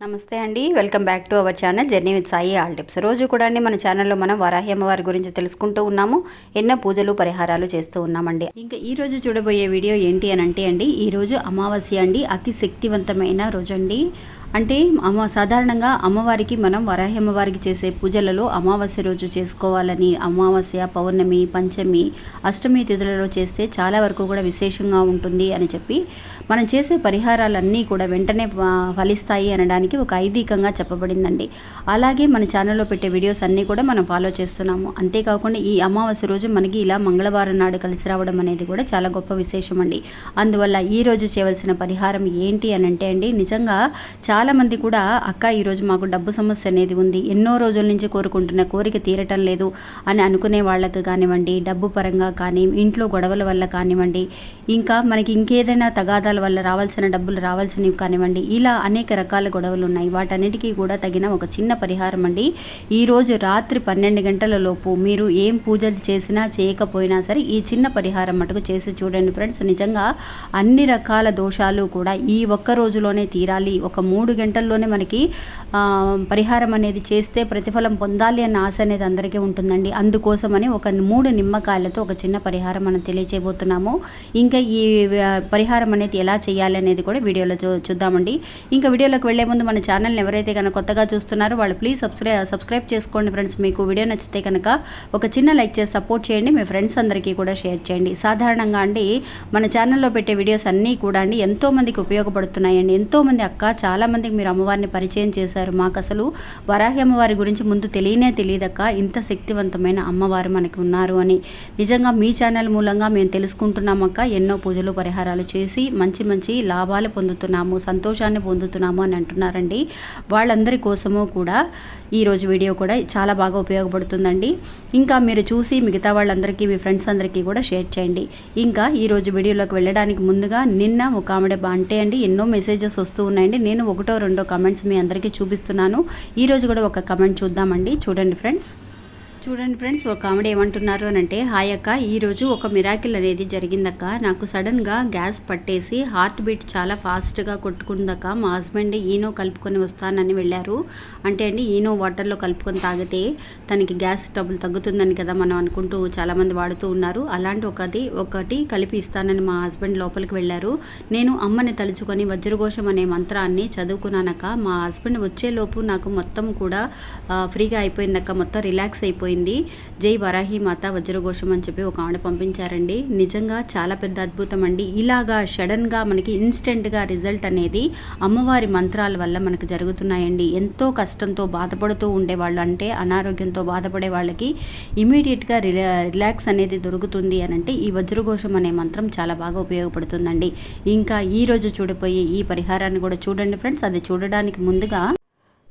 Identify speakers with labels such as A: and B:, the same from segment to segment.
A: నమస్తే అండి. Welcome back to our channel journey with Sai all tips. రోజు కూడా అండి మన ఛానల్లో మనం వరాహి అమ్మవారి గురించి తెలుసుకుంటూ ఉన్నాము. ఎన్నో పూజలు పరిహారాలు చేస్తూ ఉన్నామండి. ఇంకా ఈ రోజు చూడబోయే వీడియో ఏంటి అని అంటే అండి ఈ రోజు అమావాస్య అండి. అతి శక్తివంతమైన రోజు అండి. అంటే అమ్మ సాధారణంగా అమ్మవారికి మనం వరాహి అమ్మవారికి చేసే పూజలలో అమావాస్య రోజు చేసుకోవాలని అమావాస్య పౌర్ణమి పంచమి అష్టమి తిథులలో చేస్తే చాలా వరకు కూడా విశేషంగా ఉంటుంది అని చెప్పి మనం చేసే పరిహారాలన్నీ కూడా వెంటనే ఫలిస్తాయి అనడానికి ఒక ఐదీకంగా చెప్పబడిందండి. అలాగే మన ఛానల్లో పెట్టే వీడియోస్ అన్నీ కూడా మనం ఫాలో చేస్తున్నాము. అంతేకాకుండా ఈ అమావాస్య రోజు మనకి ఇలా మంగళవారం నాడు కలిసి రావడం అనేది కూడా చాలా గొప్ప విశేషం అండి అందువల్ల ఈ రోజు చేయవలసిన పరిహారం ఏంటి అని అంటే అండి నిజంగా చాలామంది కూడా అక్క ఈరోజు మాకు డబ్బు సమస్య అనేది ఉంది. ఎన్నో రోజుల నుంచి కోరుకుంటున్న కోరిక తీరటం లేదు అని అనుకునే వాళ్ళకి కానివ్వండి డబ్బు పరంగా కానీ ఇంట్లో గొడవల వల్ల కానివ్వండి ఇంకా మనకి ఇంకేదైనా తగాదాల వల్ల రావాల్సిన డబ్బులు రావాల్సినవి కానివ్వండి ఇలా అనేక రకాల గొడవలు ఉన్నాయి. వాటన్నిటికీ కూడా తగిన ఒక చిన్న పరిహారం అండి. ఈరోజు రాత్రి పన్నెండు గంటల లోపు మీరు ఏం పూజలు చేసినా చేయకపోయినా సరే ఈ చిన్న పరిహారం మటుకు చేసి చూడండి ఫ్రెండ్స్. నిజంగా అన్ని రకాల దోషాలు కూడా ఈ ఒక్క రోజులోనే తీరాలి. ఒక మూడు మూడు గంటల్లోనే మనకి పరిహారం అనేది చేస్తే ప్రతిఫలం పొందాలి అన్న ఆశ అనేది అందరికీ ఉంటుందండి. అందుకోసమని ఒక మూడు నిమ్మకాయలతో ఒక చిన్న పరిహారం మనం తెలియచేయబోతున్నాము. ఇంకా ఈ పరిహారం అనేది ఎలా చేయాలి అనేది కూడా వీడియోలో చూద్దామండి. ఇంకా వీడియోలోకి వెళ్ళే ముందు మన ఛానల్ని ఎవరైతే కనుక కొత్తగా చూస్తున్నారో వాళ్ళు ప్లీజ్ సబ్స్క్రైబ్ సబ్స్క్రైబ్ చేసుకోండి ఫ్రెండ్స్. మీకు వీడియో నచ్చితే కనుక ఒక చిన్న లైక్ చేసి సపోర్ట్ చేయండి. మీ ఫ్రెండ్స్ అందరికీ కూడా షేర్ చేయండి. సాధారణంగా అండి మన ఛానల్లో పెట్టే వీడియోస్ అన్నీ కూడా అండి ఎంతోమందికి ఉపయోగపడుతున్నాయండి. ఎంతోమంది అక్క చాలా మందికి మీరు అమ్మవారిని పరిచయం చేశారు. మాకు అసలు వరాహి అమ్మవారి గురించి ముందు తెలియనే తెలియదక్క. ఇంత శక్తివంతమైన అమ్మవారు మనకి ఉన్నారు అని. నిజంగా మీ ఛానల్ మూలంగా మేము తెలుసుకుంటున్నామక్క. ఎన్నో పూజలు పరిహారాలు చేసి మంచి మంచి లాభాలు పొందుతున్నాము సంతోషాన్ని పొందుతున్నాము అని అంటున్నారండి. వాళ్ళందరి కోసము కూడా ఈరోజు వీడియో కూడా చాలా బాగా ఉపయోగపడుతుందండి. ఇంకా మీరు చూసి మిగతా వాళ్ళందరికీ మీ ఫ్రెండ్స్ అందరికీ కూడా షేర్ చేయండి. ఇంకా ఈరోజు వీడియోలోకి వెళ్ళడానికి ముందుగా నిన్న ఒక ఆమెడ అంటే అండి. ఎన్నో మెసేజెస్ వస్తూ ఉన్నాయండి. నేను ఒకటి రెండో కమెంట్స్ మీ అందరికీ చూపిస్తున్నాను. ఈరోజు కూడా ఒక కమెంట్ చూద్దామండి. చూడండి ఫ్రెండ్స్ చూడండి ఫ్రెండ్స్ ఒక ఆవిడ ఏమంటున్నారు అని అంటే హాయ్ అక్క ఈరోజు ఒక మిరాకిల్ అనేది జరిగిందక్క. నాకు సడన్గా గ్యాస్ పట్టేసి హార్ట్ బీట్ చాలా ఫాస్ట్గా కొట్టుకుందక్క. మా హస్బెండ్ ఈనో కలుపుకొని వస్తానని వెళ్ళారు. అంటే అండి ఈనో వాటర్లో కలుపుకొని తాగితే తనకి గ్యాస్ ట్రబుల్ తగ్గుతుందని కదా మనం అనుకుంటూ చాలామంది వాడుతూ ఉన్నారు. అలాంటి ఒకటి ఒకటి కలిపి ఇస్తానని మా హస్బెండ్ లోపలికి వెళ్ళారు. నేను అమ్మని తలుచుకొని వజ్రఘోషం అనే మంత్రాన్ని చదువుకున్నానక్క. మా హస్బెండ్ వచ్చేలోపు నాకు మొత్తం కూడా ఫ్రీగా అయిపోయిందక్క. మొత్తం రిలాక్స్ అయిపోయింది. జై వరాహి మాత వజ్రఘోషం అని చెప్పి ఒక ఆవిడ పంపించారండి. నిజంగా చాలా పెద్ద అద్భుతం అండి. ఇలాగా సడన్గా మనకి ఇన్స్టెంట్గా రిజల్ట్ అనేది అమ్మవారి మంత్రాల వల్ల మనకు జరుగుతున్నాయండి. ఎంతో కష్టంతో బాధపడుతూ ఉండేవాళ్ళు అంటే అనారోగ్యంతో బాధపడే వాళ్ళకి ఇమీడియట్గా రిలా రిలాక్స్ అనేది దొరుకుతుంది అని అంటే ఈ వజ్రఘోషం అనే మంత్రం చాలా బాగా ఉపయోగపడుతుందండి. ఇంకా ఈ రోజు చూడబోయే ఈ పరిహారాన్ని కూడా చూడండి ఫ్రెండ్స్. అది చూడడానికి ముందుగా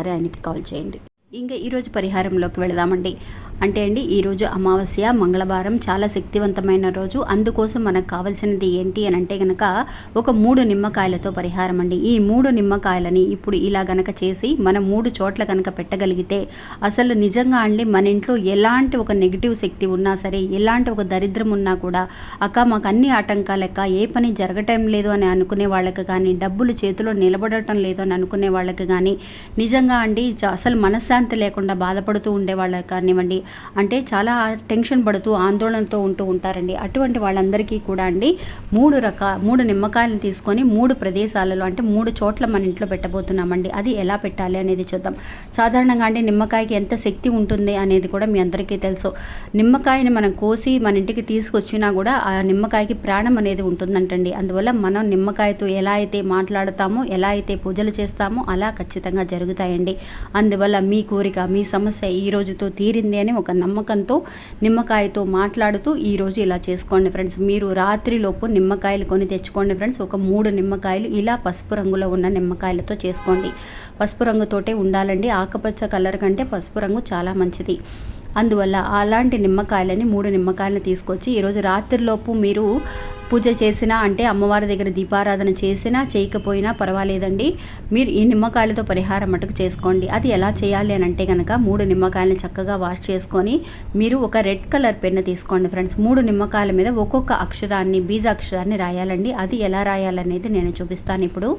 A: ఒక్కసారి ఆయనకి కాల్ చేయండి. ఇంకా ఈరోజు పరిహారంలోకి వెళదామండి. అంటే అండి ఈరోజు అమావాస్య మంగళవారం చాలా శక్తివంతమైన రోజు. అందుకోసం మనకు కావాల్సినది ఏంటి అని అంటే కనుక ఒక మూడు నిమ్మకాయలతో పరిహారం అండి. ఈ మూడు నిమ్మకాయలని ఇప్పుడు ఇలా గనక చేసి మనం మూడు చోట్ల కనుక పెట్టగలిగితే అసలు నిజంగా అండి మన ఇంట్లో ఎలాంటి ఒక నెగిటివ్ శక్తి ఉన్నా సరే ఎలాంటి ఒక దరిద్రం ఉన్నా కూడా అక్క మాకు అన్ని ఆటంకాలక్క ఏ పని జరగటం లేదు అని అనుకునే వాళ్ళకి కానీ డబ్బులు చేతిలో నిలబడటం లేదు అని అనుకునే వాళ్ళకి కానీ నిజంగా అండి చ- అసలు మనశ్శాంతి లేకుండా బాధపడుతూ ఉండే వాళ్ళకి కానివ్వండి అంటే చాలా టెన్షన్ పడుతూ ఆందోళనతో ఉంటూ ఉంటారండి. అటువంటి వాళ్ళందరికీ కూడా అండి మూడు రకాల మూడు నిమ్మకాయలను తీసుకొని మూడు ప్రదేశాలలో అంటే మూడు చోట్ల మన ఇంట్లో పెట్టబోతున్నామండి. అది ఎలా పెట్టాలి అనేది చూద్దాం. సాధారణంగా అండి నిమ్మకాయకి ఎంత శక్తి ఉంటుంది అనేది కూడా మీ అందరికీ తెలుసు. నిమ్మకాయని మనం కోసి మన ఇంటికి తీసుకొచ్చినా కూడా ఆ నిమ్మకాయకి ప్రాణం అనేది ఉంటుందంటండి. అందువల్ల మనం నిమ్మకాయతో ఎలా అయితే మాట్లాడతామో ఎలా అయితే పూజలు చేస్తామో అలా ఖచ్చితంగా జరుగుతాయండి. అందువల్ల మీ కోరిక మీ సమస్య ఈ రోజుతో తీరింది అని ఒక నమ్మకంతో నిమ్మకాయతో మాట్లాడుతూ ఈరోజు ఇలా చేసుకోండి ఫ్రెండ్స్. మీరు రాత్రిలోపు నిమ్మకాయలు కొని తెచ్చుకోండి ఫ్రెండ్స్. ఒక మూడు నిమ్మకాయలు ఇలా పసుపు రంగులో ఉన్న నిమ్మకాయలతో చేసుకోండి. పసుపు రంగుతోటే ఉండాలండి. ఆకుపచ్చ కలర్ కంటే పసుపు రంగు చాలా మంచిది. అందువల్ల అలాంటి నిమ్మకాయలని మూడు నిమ్మకాయలను తీసుకొచ్చి ఈరోజు రాత్రిలోపు మీరు పూజ చేసినా అంటే అమ్మవారి దగ్గర దీపారాధన చేసినా చేయకపోయినా పర్వాలేదండి. మీరు ఈ నిమ్మకాయలతో పరిహారం మటుకు చేసుకోండి. అది ఎలా చేయాలి అని అంటే కనుక మూడు నిమ్మకాయలను చక్కగా వాష్ చేసుకొని మీరు ఒక రెడ్ కలర్ పెన్ను తీసుకోండి ఫ్రెండ్స్. మూడు నిమ్మకాయల మీద ఒక్కొక్క అక్షరాన్ని బీజ అక్షరాన్ని రాయాలండి. అది ఎలా రాయాలనేది నేను చూపిస్తాను ఇప్పుడు.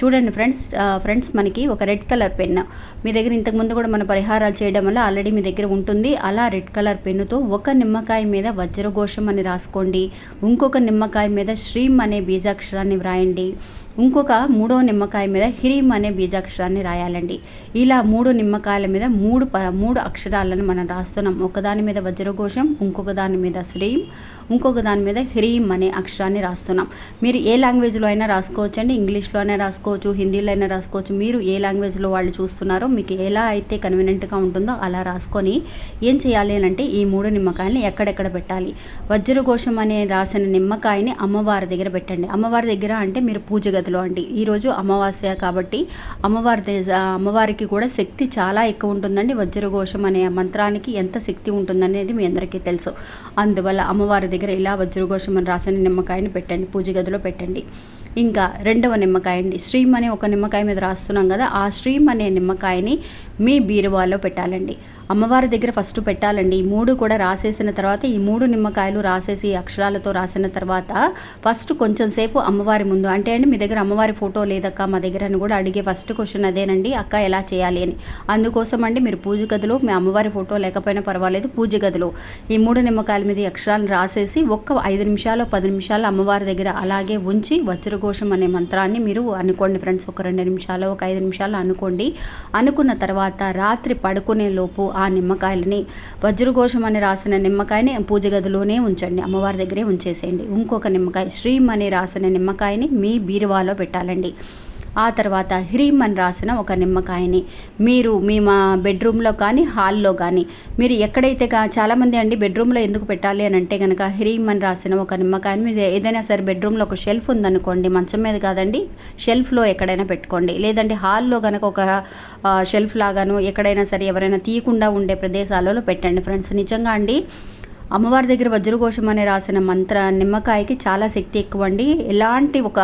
A: చూడండి ఫ్రెండ్స్ ఫ్రెండ్స్ మనకి ఒక రెడ్ కలర్ పెన్. మీ దగ్గర ఇంతకుముందు కూడా మన పరిహారాలు చేయడం వల్ల ఆల్రెడీ మీ దగ్గర ఉంటుంది. అలా రెడ్ కలర్ పెన్నుతో ఒక నిమ్మకాయ మీద వజ్రఘోషం అని రాసుకోండి. ఇంకొక నిమ్మకాయ మీద శ్రీం అనే బీజాక్షరాన్ని వ్రాయండి. ఇంకొక మూడో నిమ్మకాయ మీద హిరీమ్ అనే బీజాక్షరాన్ని రాయాలండి. ఇలా మూడు నిమ్మకాయల మీద మూడు ప మూడు అక్షరాలను మనం రాస్తున్నాం. ఒకదాని మీద వజ్రఘోషం ఇంకొక దాని మీద శ్రీం ఇంకొక దాని మీద హ్రీం అనే అక్షరాన్ని రాస్తున్నాం. మీరు ఏ లాంగ్వేజ్లో అయినా రాసుకోవచ్చు అండి ఇంగ్లీష్లో అయినా రాసుకోవచ్చు హిందీలో అయినా రాసుకోవచ్చు. మీరు ఏ లాంగ్వేజ్లో వాళ్ళు చూస్తున్నారో మీకు ఎలా అయితే కన్వీనెంట్గా ఉంటుందో అలా రాసుకొని ఏం చేయాలి అని అంటే ఈ మూడు నిమ్మకాయలని ఎక్కడెక్కడ పెట్టాలి? వజ్రఘోషం అనే రాసిన నిమ్మకాయని అమ్మవారి దగ్గర పెట్టండి. అమ్మవారి దగ్గర అంటే మీరు పూజ గదిలో అండి. ఈరోజు అమావాస్య కాబట్టి అమ్మవారి అమ్మవారికి కూడా శక్తి చాలా ఎక్కువ ఉంటుందండి. వజ్రఘోషం అనే మంత్రానికి ఎంత శక్తి ఉంటుందనేది మీ అందరికీ తెలుసు. అందువల్ల అమ్మవారి దగ్గర ఇలా వజ్రఘోషం అని రాసిన నిమ్మకాయని పెట్టండి పూజ గదిలో పెట్టండి. ఇంకా రెండవ నిమ్మకాయ అండి స్ట్రీమ్ అనే ఒక నిమ్మకాయ మీద రాస్తున్నాం కదా ఆ స్ట్రీమ్ అనే నిమ్మకాయని మీ బీరువాలో పెట్టాలండి. అమ్మవారి దగ్గర ఫస్ట్ పెట్టాలండి. ఈ మూడు కూడా రాసేసిన తర్వాత ఈ మూడు నిమ్మకాయలు రాసేసి అక్షరాలతో రాసిన తర్వాత ఫస్ట్ కొంచెం సేపు అమ్మవారి ముందు అంటే అండి మీ దగ్గర అమ్మవారి ఫోటో లేదక్క మా దగ్గర అని కూడా అడిగే ఫస్ట్ క్వశ్చన్ అదేనండి అక్క ఎలా చేయాలి అని. అందుకోసం అండి మీరు పూజ గదిలో మీ అమ్మవారి ఫోటో లేకపోయినా పర్వాలేదు పూజ గదిలో ఈ మూడు నిమ్మకాయల మీద అక్షరాలను రాసేసి ఒక్క ఐదు నిమిషాలు పది నిమిషాలు అమ్మవారి దగ్గర అలాగే ఉంచి వచ్చరు వజ్రఘోషం అనే మంత్రాన్ని మీరు అనుకోండి ఫ్రెండ్స్ ఒక రెండు నిమిషాలు ఒక ఐదు నిమిషాలు అనుకోండి. అనుకున్న తర్వాత రాత్రి పడుకునే లోపు ఆ నిమ్మకాయలని వజ్రఘోషం అని రాసిన నిమ్మకాయని పూజ గదిలోనే ఉంచండి అమ్మవారి దగ్గరే ఉంచేసేయండి. ఇంకొక నిమ్మకాయ శ్రీం అని రాసిన నిమ్మకాయని మీ బీరువాలో పెట్టాలండి. ఆ తర్వాత హ్రీం అని రాసిన ఒక నిమ్మకాయని. మీరు మీ మా బెడ్రూమ్లో కానీ హాల్లో కానీ మీరు ఎక్కడైతే కా చాలామంది అండి బెడ్రూమ్లో ఎందుకు పెట్టాలి అని అంటే కనుక హ్రీం అని రాసిన ఒక నిమ్మకాయని మీరు ఏదైనా సరే బెడ్రూమ్లో ఒక షెల్ఫ్ ఉందనుకోండి మంచం మీద కాదండి షెల్ఫ్లో ఎక్కడైనా పెట్టుకోండి. లేదంటే హాల్లో కనుక ఒక షెల్ఫ్ లాగాను ఎక్కడైనా సరే ఎవరైనా తీయకుండా ఉండే ప్రదేశాలలో పెట్టండి. ఫ్రెండ్స్ నిజంగా అండి అమ్మవారి దగ్గర వజ్రఘోషం అని రాసిన మంత్ర నిమ్మకాయకి చాలా శక్తి ఎక్కువ అండి ఎలాంటి ఒక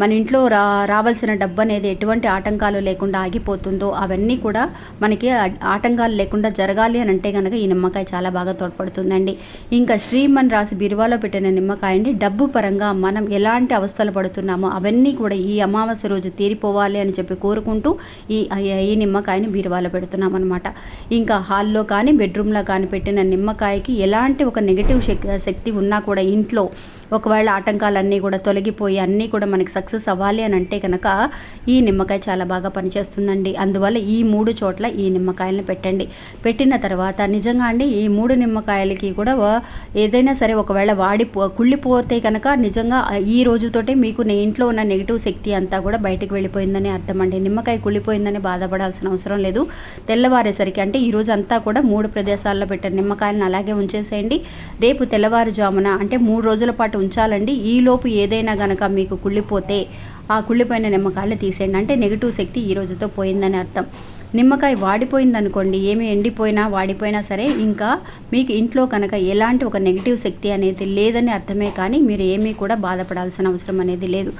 A: మన ఇంట్లో రా రావాల్సిన డబ్బు అనేది ఎటువంటి ఆటంకాలు లేకుండా ఆగిపోతుందో అవన్నీ కూడా మనకి ఆటంకాలు లేకుండా జరగాలి అని అంటే కనుక ఈ నిమ్మకాయ చాలా బాగా తోడ్పడుతుందండి. ఇంకా శ్రీమన్ రాసి బిరువాలో పెట్టిన నిమ్మకాయ అండి డబ్బు పరంగా మనం ఎలాంటి అవస్థలు పడుతున్నామో అవన్నీ కూడా ఈ అమావాస్య రోజు తీరిపోవాలి అని చెప్పి కోరుకుంటూ ఈ ఈ నిమ్మకాయని బీరువాలో పెడుతున్నాం అనమాట ఇంకా హాల్లో కానీ బెడ్రూమ్లో కానీ పెట్టిన నిమ్మకాయకి ఎలాంటి ఒక నెగిటివ్ శక్తి ఉన్నా కూడా ఇంట్లో ఒకవేళ ఆటంకాలన్నీ కూడా తొలగిపోయి అన్నీ కూడా మనకి సక్సెస్ అవ్వాలి అని అంటే కనుక ఈ నిమ్మకాయ చాలా బాగా పనిచేస్తుందండి. అందువల్ల ఈ మూడు చోట్ల ఈ నిమ్మకాయలను పెట్టండి. పెట్టిన తర్వాత నిజంగా అండి ఈ మూడు నిమ్మకాయలకి కూడా ఏదైనా సరే ఒకవేళ వాడి కుళ్ళిపోతే కనుక నిజంగా ఈ రోజుతోటే మీకు నే ఇంట్లో ఉన్న నెగిటివ్ శక్తి అంతా కూడా బయటకు వెళ్ళిపోయిందని అర్థం అండి. నిమ్మకాయ కుళ్ళిపోయిందని బాధపడాల్సిన అవసరం లేదు. తెల్లవారేసరికి అంటే ఈ రోజు అంతా కూడా మూడు ప్రదేశాల్లో పెట్టిన నిమ్మకాయలను అలాగే ఉంచేసేయండి. రేపు తెల్లవారుజామున అంటే మూడు రోజుల పాటు ఉంచాలండి. ఈ లోపు ఏదైనా గనక మీకు కుళ్ళిపోతే ఆ కుళ్ళిపోయిన నిమ్మకాయలు తీసేయండి. అంటే నెగిటివ్ శక్తి ఈ రోజుతో పోయిందని అర్థం. నిమ్మకాయ వాడిపోయిందనుకోండి ఏమి ఎండిపోయినా వాడిపోయినా సరే ఇంకా మీకు ఇంట్లో కనుక ఎలాంటి ఒక నెగిటివ్ శక్తి అనేది లేదని అర్థమే కానీ మీరు ఏమీ కూడా బాధపడాల్సిన అవసరం అనేది లేదు.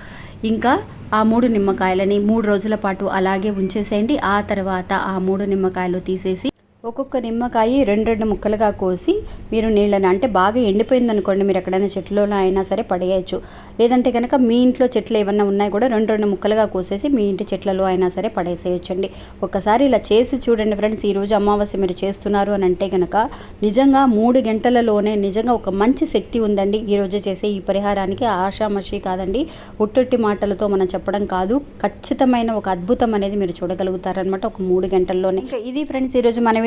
A: ఇంకా ఆ మూడు నిమ్మకాయలని మూడు రోజుల పాటు అలాగే ఉంచేసేయండి. ఆ తర్వాత ఆ మూడు నిమ్మకాయలు తీసేసి ఒక్కొక్క నిమ్మకాయ రెండు రెండు ముక్కలుగా కోసి మీరు నీళ్ళని అంటే బాగా ఎండిపోయింది అనుకోండి మీరు ఎక్కడైనా చెట్లలో అయినా సరే పడేయచ్చు. లేదంటే కనుక మీ ఇంట్లో చెట్లు ఏమన్నా ఉన్నాయి కూడా రెండు రెండు ముక్కలుగా కోసేసి మీ ఇంటి చెట్లలో అయినా సరే పడేసేయచ్చండి. ఒకసారి ఇలా చేసి చూడండి ఫ్రెండ్స్ ఈరోజు అమావాస్య మీరు చేస్తున్నారు అని అంటే కనుక నిజంగా మూడు గంటలలోనే నిజంగా ఒక మంచి శక్తి ఉందండి. ఈరోజు చేసే ఈ పరిహారానికి ఆషామషి కాదండి. ఒట్టొట్టి మాటలతో మనం చెప్పడం కాదు ఖచ్చితమైన ఒక అద్భుతం అనేది మీరు చూడగలుగుతారనమాట ఒక మూడు గంటల్లోనే. ఇది ఫ్రెండ్స్ ఈరోజు మన